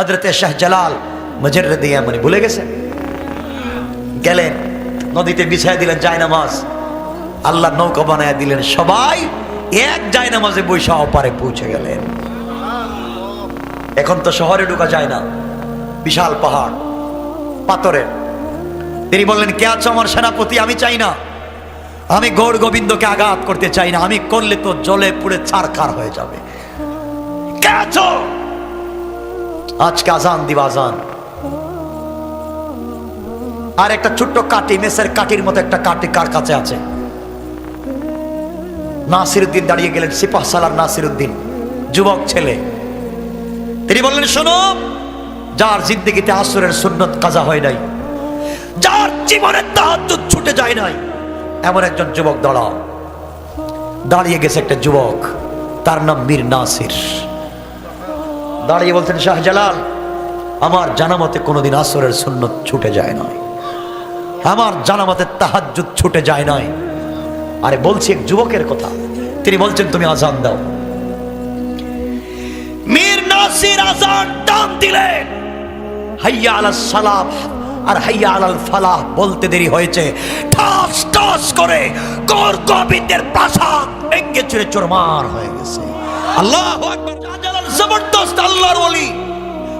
হজরতে শাহ জালাল মজরদ ইয়ামানি ভুলে গেছেন গেলেন, নদীতে বিছাই দিলেন জায়নামাজ। আল্লাহ নৌকা বানায় দিলেন, সবাই এক জায়নামাজে বৈশা অপারে পৌঁছে গেলেন। এখন তো শহরে ঢোকা যায় না, বিশাল পাহাড়, পাথরের। তিনি বললেন, কে আছো আমার সেনাপতি? আমি চাই না। আমি গৌর গোবিন্দকে আঘাত করতে চাই না। আমি করলে তো জলে পুড়ে ছারখার হয়ে যাবে। কে আছো? আজকে আজান দিবা আজান আর একটা ছোট্ট কাটি মেসের কাটির মতো একটা কাটি কার কাছে আছে? নাসিরুদ্দিন দাঁড়িয়ে গেলেন, সিপাহ সালার নাসিরুদ্দিন যুবক ছেলে। তিনি বললেন, শোনো, যার জিন্দগিতে আসরের সুন্নত কাজা হয় নাই, যার জীবনের তাহাজ্জুদ ছুটে যায় নাই, এমন একজন যুবক দাঁড়াও। দাঁড়িয়ে গেছে একটা যুবক, তার নাম মীর নাসির। দাঁড়িয়ে বলতেন শাহজালাল, আমার জানামতে কোনোদিন আসরের সুন্নত ছুটে যায় নয় আমার জানামতে তাহাজ্জুদ ছুটে যায় নয় আরে বলছি এক যুবকের কথা। তিনি বলছেন, তুমি আজান দাও। মীর নাসির আজান টান দিলেন। হাইয়া আর হাইয়া আলাল ফালাহ বলতে দেরি হয়েছে। ঠাস ঠাস করে কর গোবিন্দের প্রাসাদ ভেঙ্গে চুরে চোরমার হয়ে গেছে। আল্লাহ আকবার। জবরদস্ত আল্লাহর ওলি।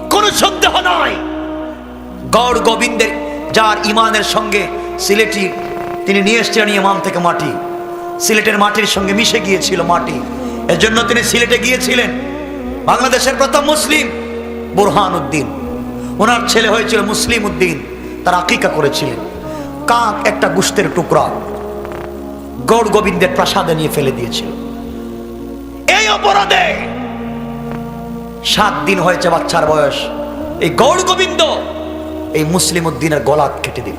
কোনো সন্দেহ নাই। গড় গোবিন্দের যার ইমানের সঙ্গে সিলেটি, তিনি নিয়ে এসছেন ইমাম থেকে মাটি। সিলেটের মাটির সঙ্গে মিশে গিয়েছিল মাটি। এজন্য তিনি সিলেটে গিয়েছিলেন। বাংলাদেশের প্রথম মুসলিম বুরহান উদ্দিন। ওনার ছেলে হয়েছিল মুসলিম উদ্দিন। তার আকিকা করেছিলেন। কাক একটা গুস্তের টুকরা গৌড় গোবিন্দের প্রাসাদে নিয়ে ফেলে দিয়েছিল। এই অপরাধে সাত দিন হয়েছে বাচ্চার বয়স। এই গৌড় গোবিন্দ এই মুসলিম উদ্দিনের গলা কেটে দিল।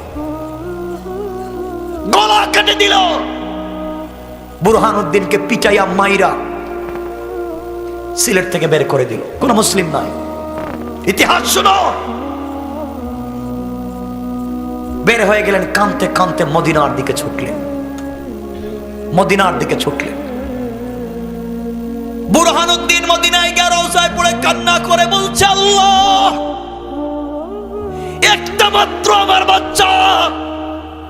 গলা কেটে দিল। বুরহান উদ্দিনকে পিটাইয়া মাইরা সিলেট থেকে বের করে দিল। কোন মুসলিম নয় ইতিহাস শুনো। বের হয়ে গেলেন কানতে কানতে মদিনার দিকে ছুটলেন। মদিনার দিকে ছুটলেন। বুরহানুদ্দিন মদিনায় গিয়ে রওজায় পড়ে কান্না করে বলছে, আল্লাহ, একটা মাত্র আমার বাচ্চা,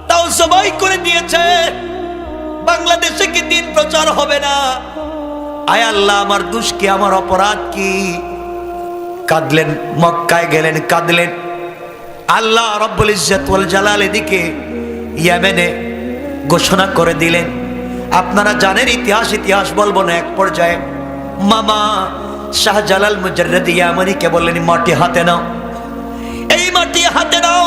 তাও সবাই করে দিয়েছে। বাংলাদেশে কি দিন প্রচার হবে না? আয় আল্লাহ, আমার দুষ কি, আমার অপরাধ কি? কাঁদলেন, মক্কায় গেলেন, কাঁদলেন। আল্লাহ রব্বুল ইজ্জত ওয়াল জালাল এদিকে ইয়ামেনে ঘোষণা করে দিলেন। আপনারা জানেন, ইতিহাস ইতিহাস বলব না, এক পর্যায়ে। মামা শাহজালাল মুজাররদ ইয়ামানিকে বললেন মাটি হাতে নাও। এই মাটি হাতে নাও।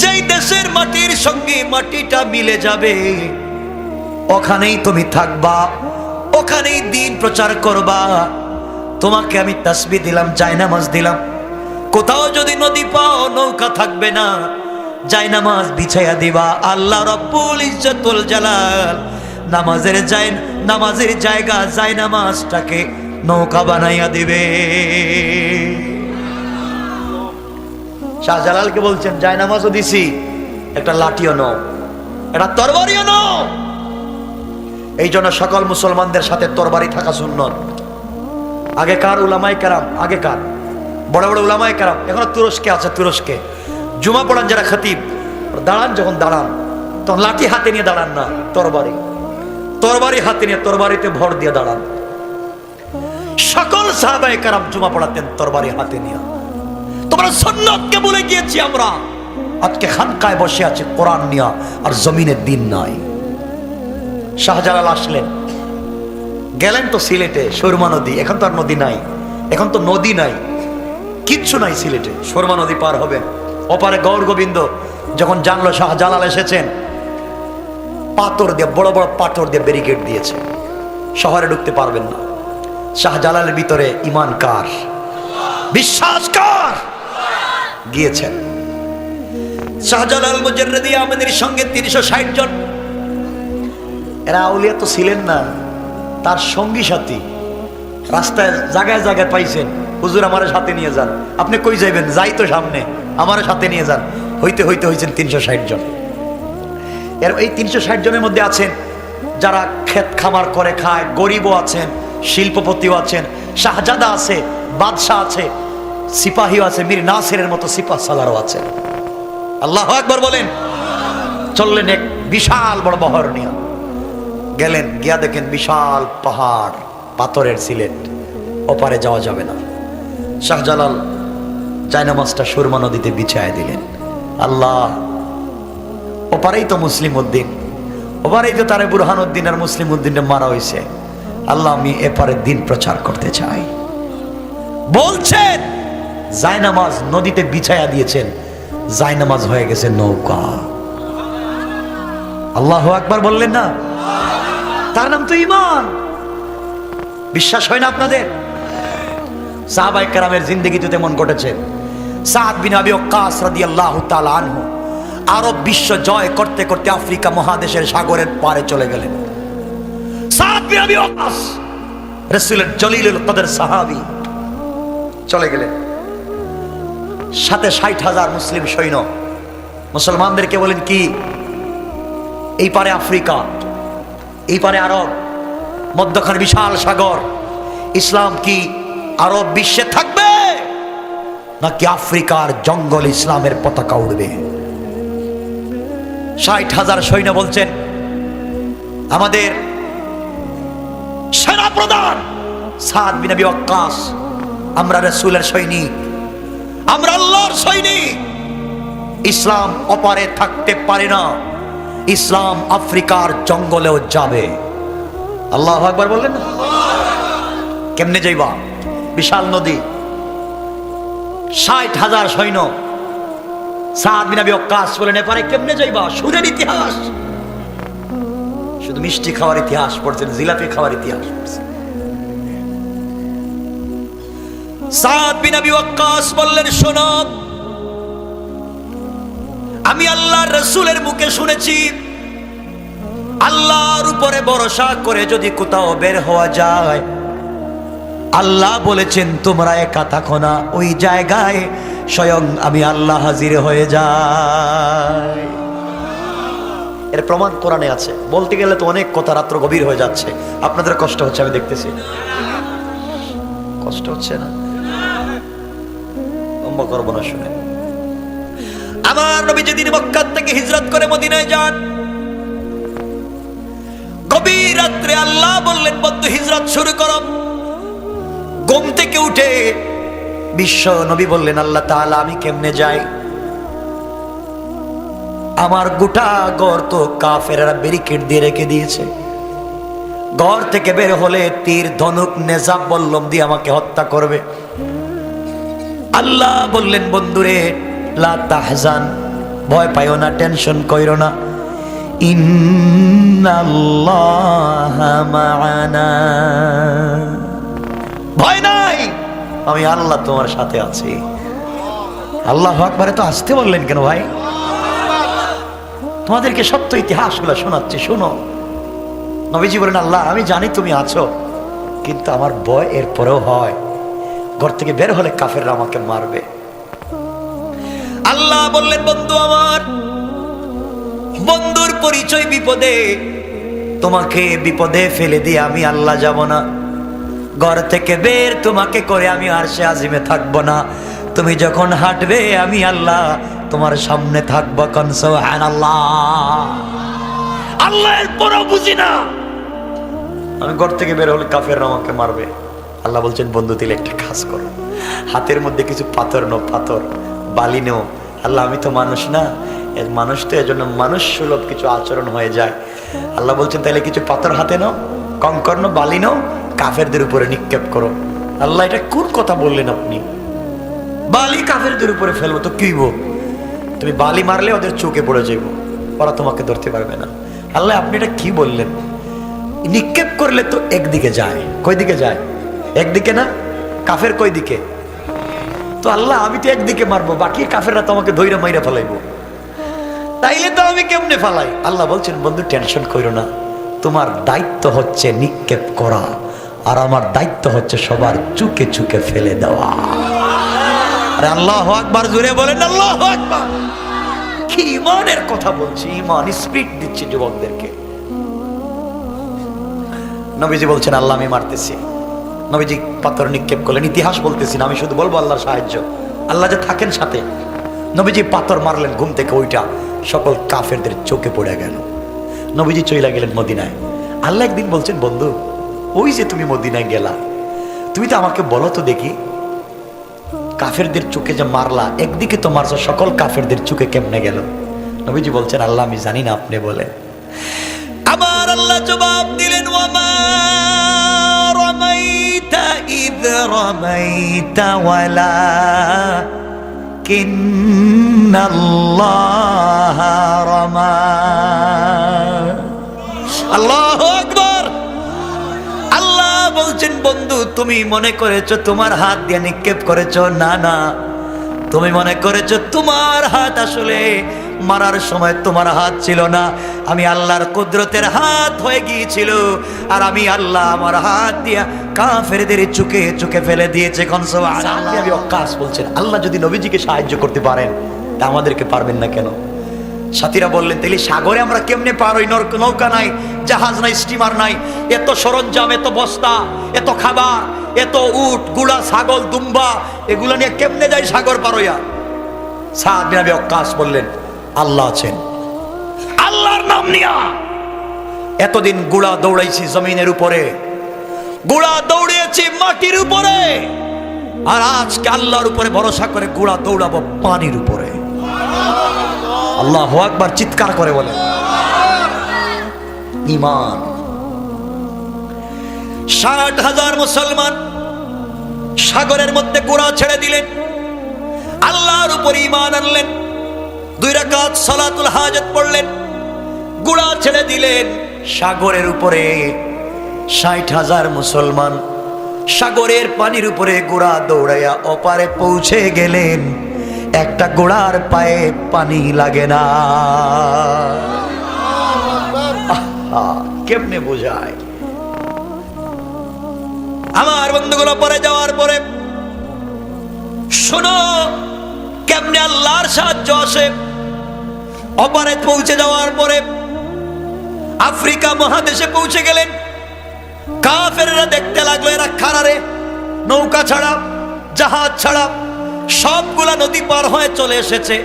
যেই দেশের মাটির সঙ্গে মাটিটা মিলে যাবে, ওখানেই তুমি থাকবা, ওখানেই দিন প্রচার করবা। তোমাকে আমি তাসবি দিলাম, জায়নামাজ দিলাম। কোথাও যদি নদী পাও, নৌকা থাকবে না। জায়নামাজ বিছাইয়া দিবা। আল্লাহ রব্বুল ইজ্জতুল জালাল, নামাজের জায় নামাজের জায়গা জায়নামাজটাকে নৌকা বানাইয়া দিবে। শাহজালালকে বলছেন জায়নামাজও দিছি, একটা লাঠিও নাও, একটা তরবারিও নাও। এই জন্য সকল মুসলমানদের সাথে তরবারি থাকা সুন্নত। আগেকার উলামাই কারাম? আগেকার বড় বড় উলামাই কারাম। এখনও তুরস্কে আছে, তুরস্কে। জুমা পড়ান যারা খতিব, দাঁড়ান যখন দাঁড়ান, তখন লাঠি হাতে নিয়ে দাঁড়ান না, তরবারি। তরবারি হাতে নিয়ে তরবারিতে ভর দিয়ে দাঁড়ান। সকল সাহাবাই কারাম জুমা পড়াতেন, তরবারি হাতে নিয়ে। তোমরা সন্ন্যতকে বলে গিয়েছি আমরা। আজকে খানকায় বসে আছে, কোরআন নিয়া, আর জমিনের দিন নাই। শাহজালাল আসলেন। গেলেন তো সিলেটে, সুরমা নদী, এখন তো আর নদী নাই। এখন তো নদী নাই। কিচ্ছু নাই সিলেটে, সুরমা নদী পার হবে ওপারে গৌর গোবিন্দ, যখন জানলো শাহজালাল এসেছেন, পাথর দিয়ে, বড় বড় পাথর দিয়ে ব্যারিকেড দিয়েছে। শহরে ঢুকতে পারবেন না। শাহজালালের ভিতরে ইমান কার? বিশ্বাস কার! গিয়েছেন। শাহজালাল মুজাররদি আমাদের সঙ্গে তিনশো ষাট জন। এরা আউলিয়া তো ছিলেন না, তার সঙ্গী সাথী। রাস্তায় জায়গায় জায়গায় পাইছেন। হুজুর আমার সাথে নিয়ে যান। আপনি কই যাইবেন? যাই তো সামনে। আমার সাথে নিয়ে যান। হইতে হইতে হয়েছেন তিনশো ষাট জন। এর এই তিনশো ষাট জনের মধ্যে আছেন যারা ক্ষেত খামার করে খায়, গরিবও আছেন শিল্পপতিও আছেন, শাহজাদা আছে, বাদশাহ আছে, সিপাহিও আছে, মীর নাসিরের মতো সিপাহ সালারও আছে। আল্লাহ একবার বলেন, চললেন এক বিশাল বড় বহর নিয়ে। গেলেন, গিয়া দেখেন বিশাল পাহাড়, পাথরের সিলেট, ওপারে যাওয়া যাবে না। শাহজালাল জায়নামাজটা সুরমা নদীতে বিছায় দিলেন। আল্লাহ, ওপারেই তো মুসলিম উদ্দিন, ওপারেই তো তারে বুরহান উদ্দিন আর মুসলিম উদ্দিনে মারা হয়েছে আল্লাহ, আমি এপারে দিন প্রচার করতে চাই। বলছেন, জায়নামাজ নদীতে বিছায়া দিয়েছেন, জায়নামাজ হয়ে গেছে নৌকা। আল্লাহ আকবার বললেন না? তার নাম তো ইমান বিশ্বাস হয় না আপনাদের? সাহাবাই কেরামের জিন্দগিতে তেমন ঘটেছে। সাদ বিন আবি ওয়াক্কাস রাদিয়াল্লাহু তাআলা আনহু আরব বিশ্ব জয় করতে করতে আফ্রিকা মহাদেশের সাগরের পারে চলে গেলেন। চলে গেলেন। সাথে ষাট হাজার মুসলিম সৈন্য। মুসলমানদেরকে বলেন কি, এই পারে আফ্রিকা, এই পারে আরব বিশাল সাগর, ইসলাম কি আরব বিশ্বে থাকবে? নাকি আফ্রিকার জঙ্গল ইসলামের পতাকা উড়বে? ষাট হাজার সৈন্য বলছেন, আমাদের সেনা প্রধান সাদ বিনবী অক্কাস আমরা রসুলের সৈনিক, আমরা আল্লাহর সৈনিক। ইসলাম অপারে থাকতে পারে না, ইসলাম আফ্রিকার জঙ্গলেও যাবে। আল্লাহ একবার বললেন না কেমনে যাইবা? বিশাল নদী, ষাট হাজার সৈন্য। সাত বিনাবি অক্কাশ বলেন এপারে কেমনে যাইবা? সুরের ইতিহাস। শুধু মিষ্টি খাওয়ার ইতিহাস পড়ছেন, জিলাপি খাওয়ার ইতিহাস পড়ছেন। সাদ বিন আবি ওয়াক্কাস বললেন, শোনো, আমি আল্লাহর রসুলের মুখে শুনেছি, আল্লাহর উপরে ভরসা করে যদি কোথাও বের হওয়া যায়, আল্লাহ বলেছেন, তোমরা একা থাকো না, ওই জায়গায় স্বয়ং আমি আল্লাহ হাজির হয়ে যাই। এর প্রমাণ কোরআনে আছে। বলতে গেলে তো অনেক কথা রাত্র গভীর হয়ে যাচ্ছে। আপনাদের কষ্ট হচ্ছে, আমি দেখতেছি। কষ্ট হচ্ছে না? লম্বা করব না শুনে। আমার নবী যেদিন মক্কার থেকে হিজরত করে মদিনায় যান, গভীর রাত্রে আল্লাহ বললেন, বন্ধু, হিজরত শুরু করো। ঘুম থেকে উঠে বিশ্ব নবী বললেন, আল্লাহ তাআলা, আমি কেমনে যাই? আমার গোটা ঘর তো কাফেরা ব্যারিকেড দিয়ে রেখে দিয়েছে। ঘর থেকে বের হলে তীর, ধনুক, নেজাব, বল্লম দিয়ে আমাকে হত্যা করবে। আল্লাহ বললেন, বন্ধুরে, লা তাহজান, ভয় পাইও না, টেনশন কইরো না। ভয় নাই, আমি আল্লাহ তোমার সাথে আছি। আল্লাহ আকবারে তো আসতে বললেন কেন ভাই? তোমাদেরকে সত্য ইতিহাসগুলো শোনাচ্ছি, শোনো। নবীজি বলেন, আল্লাহ, আমি জানি তুমি আছো, কিন্তু আমার ভয় এরপরেও হয়। ঘর থেকে বের হলে কাফেররা আমাকে মারবে। আল্লাহ বললেন, বন্ধু আমার, বন্ধুর পরিচয় বিপদে, তোমাকে বিপদে ফেলে দিয়ে আমি আল্লাহ যাব না। ঘর থেকে বের তোমাকে করে আমি আর সে আজিমে থাকব না। তুমি যখন হাঁটবে, আমি আল্লাহ তোমার সামনে থাকব কনসো হ্যান আল্লাহ আল্লাহ বুঝি না। আমি ঘর থেকে বের হলে কাফের আমাকে মারবে। আল্লাহ বলছেন, বন্ধু দিলে একটা কাজ করো। হাতের মধ্যে কিছু পাথর নো পাথর, বালি নেও। আল্লাহ, আমি তো মানুষ না। মানুষ তো এজন্য মানুষ সুলভ কিছু আচরণ হয়ে যায়। আল্লাহ বলছেন, তাহলে কিছু পাথর হাতে নাও কঙ্কর্ণ বালি নাও, কাফেরদের উপরে নিক্ষেপ করো। আল্লাহ, এটা কোন কথা বললেন আপনি? বালি কাফেরদের উপরে ফেলব, তো কিব তুমি বালি মারলে ওদের চোখে পড়ে যাইব। ওরা তোমাকে ধরতে পারবে না। আল্লাহ, আপনি এটা কি বললেন? নিক্ষেপ করলে তো একদিকে যায়। কই দিকে যায়? একদিকে না? কাফের কই দিকে তো আল্লাহ, আমি তো একদিকে মারবো, বাকি কাফেররা তো আমাকে ধৈর্য মাইরা ফেলাইবো। তাইলে তো আমি কেমনে ফালাই? আল্লাহ বলছেন, বন্ধু, টেনশন করো না। তোমার দায়িত্ব হচ্ছে নিক্ষেপ করা, আর আমার দায়িত্ব হচ্ছে সবার চুকে চুকে ফেলে দেওয়া। আরে আল্লাহ আকবার জুড়ে বলেন আল্লাহ আকবার। কি ইমানের কথা বলছি? ইমান, স্পিড দিচ্ছি যুবকদেরকে। নবীজি বলছেন, আল্লাহ আমি মারতেছি। নবীজি পাথর নিক্ষেপ করলেন, ইতিহাস বলতেছি না, আমি শুধু বলব আল্লাহর সাহায্য। আল্লাহ যে থাকেন সাথে। নবীজি পাথর মারলেন ঘুম থেকে ওইটা সকল কাফেরদের চোখে পড়ে গেল। নবীজি চইলা গেলেন মদিনায়। আল্লাহ একদিন বলছেন, বন্ধু, ওই যে তুমি মদিনায় গেলা, তুমি তো আমাকে বলো তো দেখি কাফেরদের চোখে যে মারলা, একদিকে তো মারছো সকল কাফেরদের চোখে কেমনে গেল? নবীজি বলছেন, আল্লাহ, আমি জানি না আপনি বলে। আমার আল্লাহ জবাব দিলেন আল্লাহ বলছেন, বন্ধু, তুমি মনে করেছ তোমার হাত দিয়ে নিক্ষেপ করেছ? না না। তুমি মনে করেছ তোমার হাত আসলে মারার সময় তোমার হাত ছিল না। আমি আল্লাহর কুদরতের হাত হয়ে গিয়েছিল আর আমি আল্লাহ আমার হাত দিয়া কাফেরদের চুকে চুকে ফেলে দিয়েছে। আমি অকাশ বলছেন, আল্লাহ যদি নবীজিকে সাহায্য করতে পারেন, তা আমাদেরকে পারবেন না কেন? সাথীরা বললেন তাহলে সাগরে আমরা কেমনে পার ওই নৌকা নাই জাহাজ নাই স্টিমার নাই। এত সরঞ্জাম এত বস্তা এত খাবার এত উট গুড়া ছাগল দুম্বা এগুলো নিয়ে কেমনে যাই সাগর সাদ বিন আবি বললেন আল্লাহ আছেন। আল্লাহর নাম নিয়া। এতদিন গুড়া দৌড়াইছি জমিনের উপরে। গুড়া দৌড়িয়েছি মাটির উপরে। আর আজকে আল্লাহর উপরে ভরসা করে গুড়া দৌড়াবো পানির উপরে। আল্লাহ একবার চিৎকার করে বলে। ইমান ষাট হাজার মুসলমান সাগরের মধ্যে গোড়া ছেড়ে দিলেন। আল্লাহর উপর ইমান আনলেন। দুই রাকাত সালাতুল হাজত পড়লেন। গোড়া ছেড়ে দিলেন। সাগরের উপরে ষাট হাজার মুসলমান সাগরের পানির উপরে গোড়া দৌড়াইয়া অপারে পৌঁছে গেলেন। একটা গোড়ার পায়ে পানি লাগে না। কেমনে বোঝায়? আমার বন্ধুগুলো পরে যাওয়ার পরে শোনো, কেমনে আল্লাহর সাহায্য আসে। অপারে পৌঁছে যাওয়ার পরে আফ্রিকা মহাদেশে পৌঁছে গেলেন। কাফেররা দেখতে লাগল এরা খারারে, নৌকা ছাড়া, জাহাজ ছাড়া। সবগুলা নদী পার হয়ে চলে এসেছে।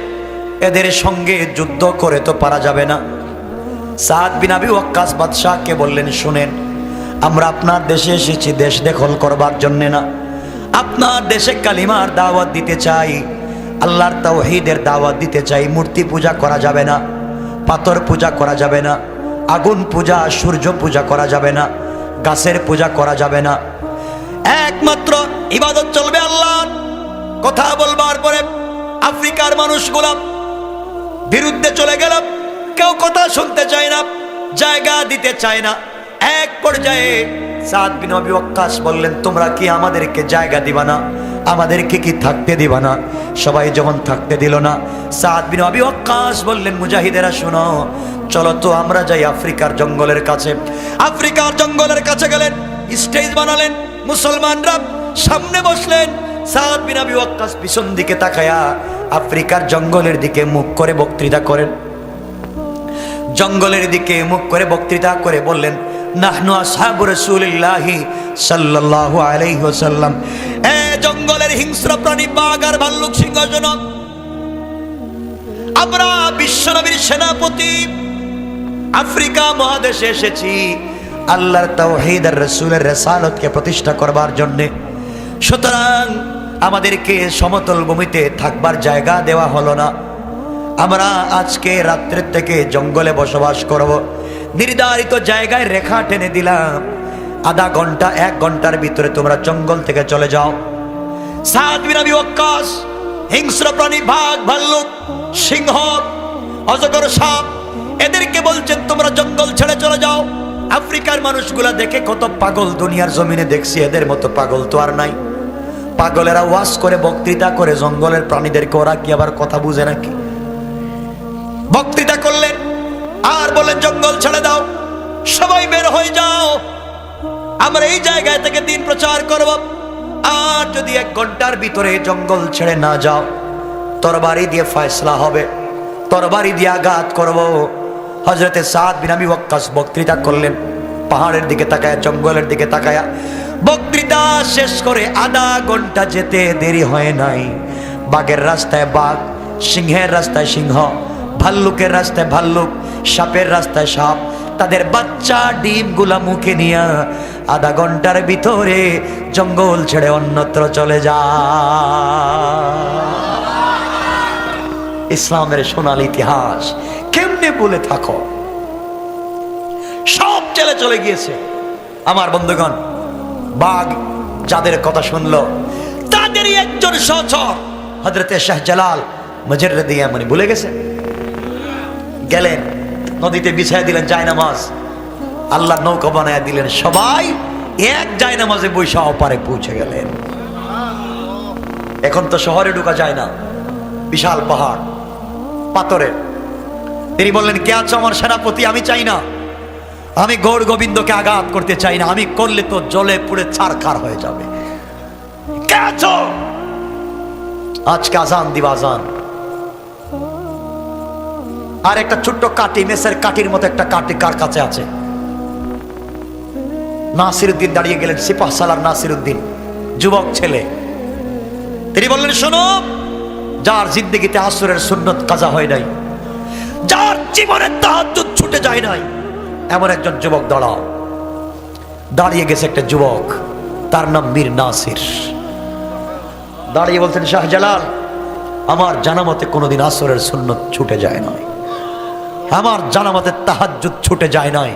এদের সঙ্গে যুদ্ধ করে তো পারা যাবে না। সাদ বিন আবি ওয়াক্কাস বাদশাহকে বললেন, শুনেন, আমরা আপনার দেশে এসেছি, দেশ দখল করবার জন্যে না। আপনার দেশে কালিমার দাওয়াত দিতে চাই, আল্লাহর তাওহীদের দাওয়াত দিতে চাই, মূর্তি পূজা করা যাবে না, পাথর পূজা করা যাবে না, আগুন পূজা, সূর্য পূজা করা যাবে না, গাছের পূজা করা যাবে না। একমাত্র ইবাদত চলবে আল্লাহ কথা বলবার পরে আফ্রিকার মানুষগুলা বিরুদ্ধে চলে গেলাম কেউ কথা শুনতে চায় না, জায়গা দিতে চায় না। এক পর্যায়ে সাদ বিন ওয়াক্কাস বললেন, তোমরা কি আমাদেরকে জায়গা দিবা না? আমাদেরকে কি থাকতে দিবা না? সবাই যখন থাকতে দিল না, সাদ বিন আবি ওয়াক্কাস বললেন, মুজাহিদেরা শোনো, চলো তো আমরা যাই আফ্রিকার জঙ্গলের কাছে। আফ্রিকার জঙ্গলের কাছে গেলেন, স্টেজ বানালেন, মুসলমানরা সামনে বসলেন সাদ বিন ওয়াক্কাস পিছন দিকে তাকায়া আফ্রিকার জঙ্গলের দিকে মুখ করে বক্তৃতা করেন। জঙ্গলের দিকে মুখ করে বক্তৃতা করে বললেন, নাহনু আসহাবু রাসূলিল্লাহি সাল্লাল্লাহু আলাইহি ওয়াসাল্লাম। এ জঙ্গলের হিংস্র প্রাণী, বাঘ আর ভাল্লুক সিংহ জনক আমরা বিশ্বনবীর সেনাপতি, আফ্রিকা মহাদেশে এসেছি। আল্লাহর তাওহীদ আর রাসূলের রিসালাতকে প্রতিষ্ঠা করবার জন্যে। সুতরাং আমাদেরকে সমতল ভূমিতে থাকবার জায়গা দেওয়া হলো না। আমরা আজকে রাত্রের থেকে জঙ্গলে বসবাস করব। নির্ধারিত জায়গায় রেখা টেনে দিলাম। আধা ঘণ্টা, এক ঘণ্টার ভিতরে তোমরা জঙ্গল থেকে চলে যাও। সাত হিংস্র প্রাণী, বাঘ, ভাল্লুক, সিংহ, অজগর সাপ, এদেরকে বলছেন, তোমরা জঙ্গল ছেড়ে চলে যাও। আফ্রিকার মানুষগুলা দেখে কত পাগল দুনিয়ার জমিনে দেখছি, এদের মতো পাগল তো আর নাই। পাগলেরা ওয়াজ করে, বক্তৃতা করে, জঙ্গলের প্রাণীদেরকে ওরা কি আবার কথা বুঝে নাকি? বক্তৃতা করলেন আর বললেন জঙ্গল ছেড়ে দাও, সবাই বের হয়ে যাও। আমরা এই জায়গায় থেকে দিন প্রচার করব। আর যদি এক ঘণ্টার ভিতরে জঙ্গল ছেড়ে না যাও, তরবারি দিয়ে ফয়সলা হবে, তরবারি দিয়ে আঘাত করব। হজরতে সাদ বিন আবি ওয়াক্কাস বক্তৃতা করলেন, পাহাড়ের দিকে তাকায়া, জঙ্গলের দিকে তাকায়া। বক্তৃতা শেষ করে আধা ঘণ্টা যেতে দেরি হয় নাই। বাঘের রাস্তায় বাঘ, সিংহের রাস্তায় সিংহ, ভাল্লুকের রাস্তায় ভাল্লুক, সাপের রাস্তায় সাপ, তাদের বাচ্চা ডিমগুলা মুখে নিয়ে আধা ঘণ্টার ভিতরে জঙ্গল ছেড়ে অন্যত্র চলে যা ইসলামের সোনাল ইতিহাস কেমনে বলে থাকো? সব চলে চলে গিয়েছে। আমার বন্ধুগণ বাঘ যাদের কথা শুনলো তাদেরই একজন সচর হজরতে শাহ জালাল মজরদি মানে ভুলে গেছে। গেলেন, নদীতে বিছায় দিলেন জায়নামাজ আল্লাহ নৌকা বানায় দিলেন, সবাই এক জায়নামাজে বৈশা অপারে পৌঁছে গেলেন। এখন তো শহরে ঢুকা যায় না, বিশাল পাহাড়, পাথরের। তিনি বললেন, কে আছো আমার সেনাপতি? আমি চাই না। আমি গৌর গোবিন্দকে আঘাত করতে চাই না। আমি করলে তো জলে পুড়ে ছারখার হয়ে যাবে। আজকে আজান দিবা, আজান। আর একটা ছোট্ট কাটি মেসের কাটির মতো একটা কাটি কার কাছে আছে? নাসির উদ্দিন দাঁড়িয়ে গেলেন, সিপাহ সালার নাসির উদ্দিন যুবক ছেলে। তিনি বললেন, শোনো, যার জিন্দগিতে আসরের সুন্নত কাজা হয় নাই, যার জীবনের তাহাজ্জুদ ছুটে যায় নাই এমন একজন যুবক দাঁড়াও। দাঁড়িয়ে গেছে একটা যুবক, তার নাম মীর নাসির। দাঁড়িয়ে বলছেন শাহজালাল আমার জানামতে কোনোদিন আসরের সুন্নত ছুটে যায় নাই। আমার জানামতে তাহাজ্জুদ ছুটে যায় নাই।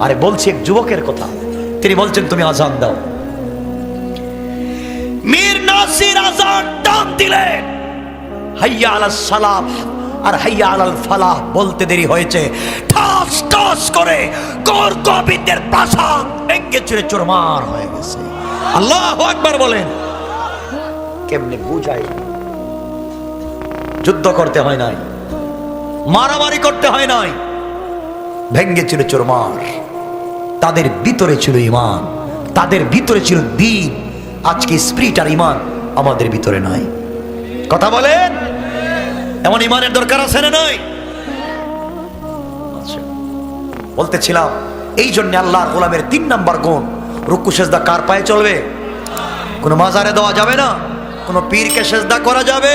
আরে, বলছি এক যুবকের কথা। তিনি বলছেন, তুমি আজান দাও। মীর নাসির আজান টান দিলেন। হাইয়া আলাল সালাম। আর হাইয়া আলাল ফালাহ বলতে দেরি হয়েছে। ঠাস ঠাস করে গোর গোবিন্দের প্রাসাদ ভেঙ্গে চুরে চোরমার হয়ে গেছে। আল্লাহ একবার বলেন। কেমনে বুঝাই? যুদ্ধ করতে হয় নাই। মারামারি করতে হয় নাই। ভেঙ্গে ছিল চোরমার। তাদের ভিতরে ছিল ইমান তাদের ভিতরে ছিল দিন। আজকে স্পিরিট আর ইমান আমাদের ভিতরে নাই। কথা বলেন? এমন ইমানের দরকার আছে না নয় আচ্ছা। বলতেছিলাম এই জন্য আল্লাহর গোলামের তিন নাম্বার গুণ রুকু সেজদা কার পায়ে চলবে? কোনো মাজারে দেওয়া যাবে না কোনো পীরকে সেজদা করা যাবে?